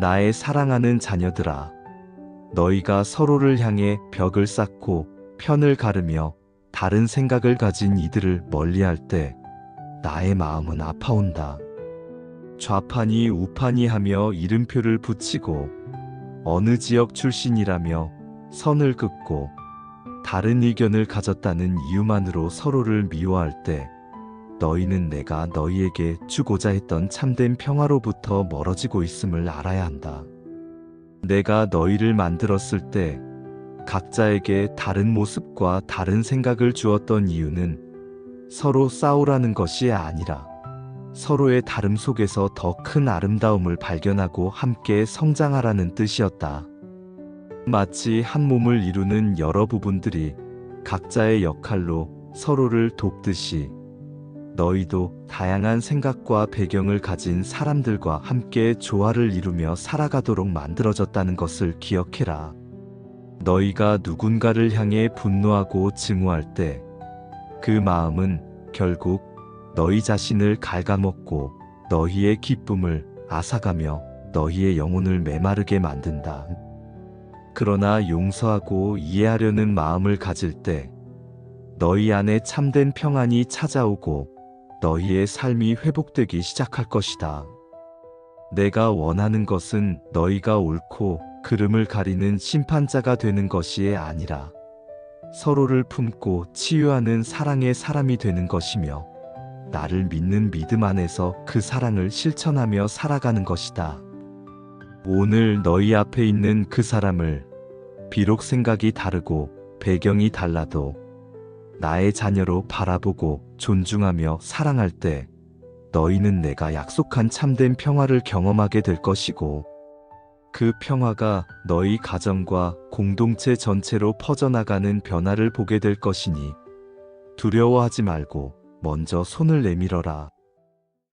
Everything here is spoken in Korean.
나의 사랑하는 자녀들아. 너희가 서로를 향해 벽을 쌓고 편을 가르며 다른 생각을 가진 이들을 멀리할 때 나의 마음은 아파온다. 좌판이 우판이 하며 이름표를 붙이고 어느 지역 출신이라며 선을 긋고 다른 의견을 가졌다는 이유만으로 서로를 미워할 때 너희는 내가 너희에게 주고자 했던 참된 평화로부터 멀어지고 있음을 알아야 한다. 내가 너희를 만들었을 때 각자에게 다른 모습과 다른 생각을 주었던 이유는 서로 싸우라는 것이 아니라 서로의 다름 속에서 더 큰 아름다움을 발견하고 함께 성장하라는 뜻이었다. 마치 한 몸을 이루는 여러 부분들이 각자의 역할로 서로를 돕듯이 너희도 다양한 생각과 배경을 가진 사람들과 함께 조화를 이루며 살아가도록 만들어졌다는 것을 기억해라. 너희가 누군가를 향해 분노하고 증오할 때 그 마음은 결국 너희 자신을 갉아먹고 너희의 기쁨을 앗아가며 너희의 영혼을 메마르게 만든다. 그러나 용서하고 이해하려는 마음을 가질 때 너희 안에 참된 평안이 찾아오고 너희의 삶이 회복되기 시작할 것이다. 내가 원하는 것은 너희가 옳고 그름을 가리는 심판자가 되는 것이 아니라 서로를 품고 치유하는 사랑의 사람이 되는 것이며 나를 믿는 믿음 안에서 그 사랑을 실천하며 살아가는 것이다. 오늘 너희 앞에 있는 그 사람을 비록 생각이 다르고 배경이 달라도 나의 자녀로 바라보고 존중하며 사랑할 때 너희는 내가 약속한 참된 평화를 경험하게 될 것이고 그 평화가 너희 가정과 공동체 전체로 퍼져나가는 변화를 보게 될 것이니 두려워하지 말고 먼저 손을 내밀어라.